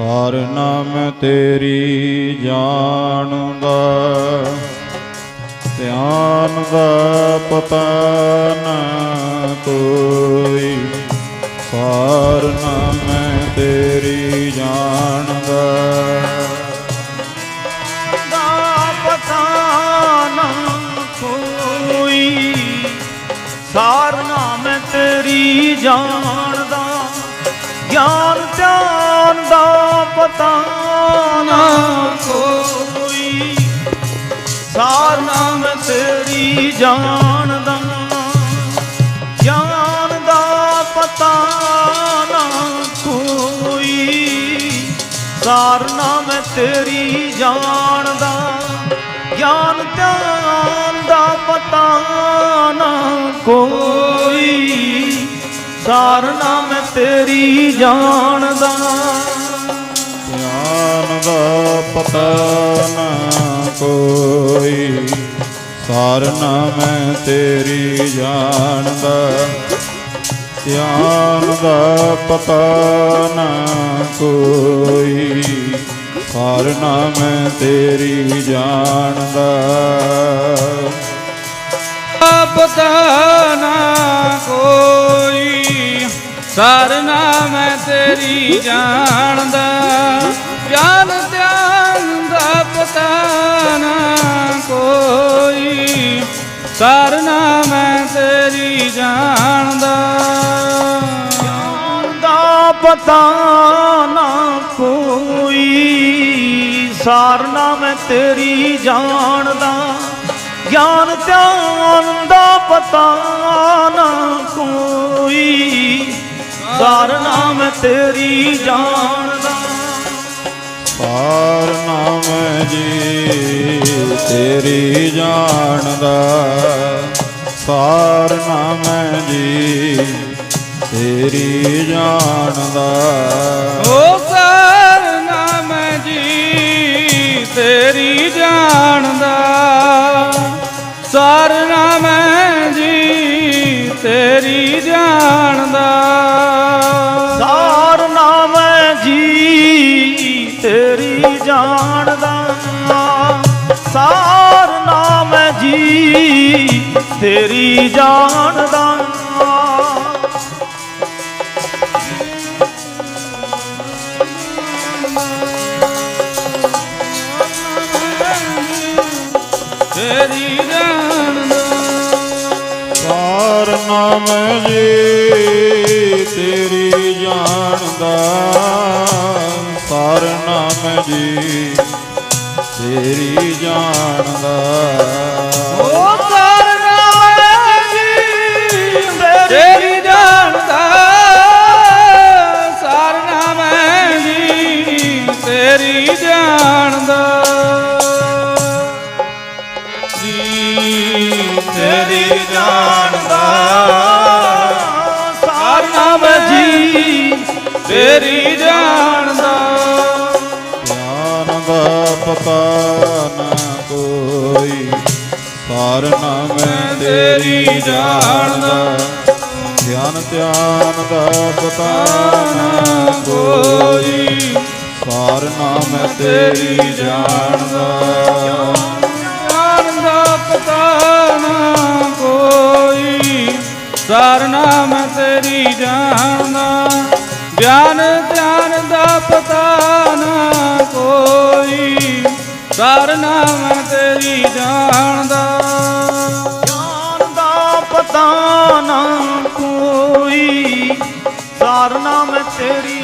ਸਾਰ ਨਾਮ ਤੇਰੀ ਜਾਣਦਾ ਧਿਆਨ ਦਾ ਪਤਾ ਨਾ ਕੋਈ। ਸਾਰ ਨਾਮ ਤੇਰੀ ਜਾਣਦਾ ਦਾ। ਪਤਾ ਨਾ ਕੋਈ। ਸਾਰਨਾ ਮੈਂ ਤੇਰੀ ਜਾਣਦਾ ਗਿਆਨ ਧਿਆਨ ਦਾ ਪਤਾ ਨਾ ਕੋਈ। ਸਾਰਨਾ ਮੈਂ ਤੇਰੀ ਜਾਣਦਾ ਗਿਆਨ ਦਾ ਪਤਾ ਨਾ ਕੋਈ। ਸਾਰਨਾ ਮੈਂ ਤੇਰੀ ਜਾਣਦਾ ਗਿਆਨ ਧਿਆਨ ਦਾ ਪਤਾ ਨਾ ਕੋਈ। ਸਾਰਨਾ ਮੈਂ ਤੇਰੀ ਜਾਣਦਾ ਧਿਆਨ ਦਾ ਪਤਾ ਨਾ ਕੋਈ। ਸਾਰ ਮੈਂ ਤੇਰੀ ਜਾਣਦਾ ਧਿਆਨ ਦਾ ਪਤਾ ਨਾ ਕੋਈ। ਸਾਰ ਮੈਂ ਤੇਰੀ ਜਾਣਦਾ ਪਤਾ ਨਾ ਕੋਈ। ਸਰਨਾ ਮੈਂ ਤੇਰੀ ਜਾਣਦਾ ਗਿਆਨ ਧਿਆਨ ਦਾ ਪਤਾ ਨਾ ਕੋਈ। ਸਰਨਾ ਮੈਂ ਤੇਰੀ ਜਾਣਦਾ ਗਿਆਨ ਦਾ ਪਤਾ ਨਾ ਕੋਈ। ਸਾਰਨਾ ਮੈਂ ਤੇਰੀ ਜਾਣਦਾ ਗਿਆਨ ਧਿਆਨ ਦਾ ਪਤਾ ਨਾ ਕੋਈ। ਸਾਰਨਾ ਮੈਂ ਤੇਰੀ ਜਾਣਦਾ ਸਾਰ ਨਾਮ ਜੀ ਤੇਰੀ ਜਾਣਦਾ ਸਾਰ ਨਾਮ ਜੀ ਤੇਰੀ ਜਾਣਦਾ ਓ ਸਰਨਾ ਮੈਂ ਜੀ ਤੇਰੀ ਜਾਣਦਾ ਸਰਨਾ ਜੀ ਤੇਰੀ ਜਾਣਦਾ ਸਾਰਨਾ ਮੈਂ ਜੀ ਤੇਰੀ ਜਾਣਦਾ ਤੇਰੀ ਜਾਣਦਾ ਸਾਰ ਨਾਮ ਜੀ ਤੇਰੀ ਸਾਰ ਨਾਮ ਜੀ ਤੇਰੀ ਜਾਣਦਾ ਓ ਸਰਨਾ ਮੈਂ ਜੀ ਤੇਰੀ ਜਾਣਦਾ ਸਰਨਾ ਮੈਂ ਜੀ ਤੇਰੀ ਜਾਣਦਾ ਜੀ ਤੇਰੀ ਜਾਣਦਾ ਸਰਨਾ ਮੈਂ ਜੀ ਤੇਰੀ ਜਾਣਦਾ ਦਾ ਪਤਾ ਨਾ ਕੋਈ। ਸਾਰ ਨਾਮ ਤੇਰੀ ਜਾਣਦਾ ਧਿਆਨ ਧਿਆਨ ਦਾ ਪਤਾ ਨਾ ਕੋਈ। ਸਾਰ ਨਾਮ ਤੇਰੀ ਜਾਣਦਾ ਗਿਆਨ ਦਾ ਪਤਾ ਨਾ ਕੋਈ। ਸਰਨਾ ਸਰਨਾ ਮੈਂ ਤੇਰੀ ਜਾਣਦਾ ਗਿਆਨ ਦਾ ਪਤਾ ਨਾ ਕੋਈ। ਸਾਰਨਾ ਮੈਂ ਤੇਰੀ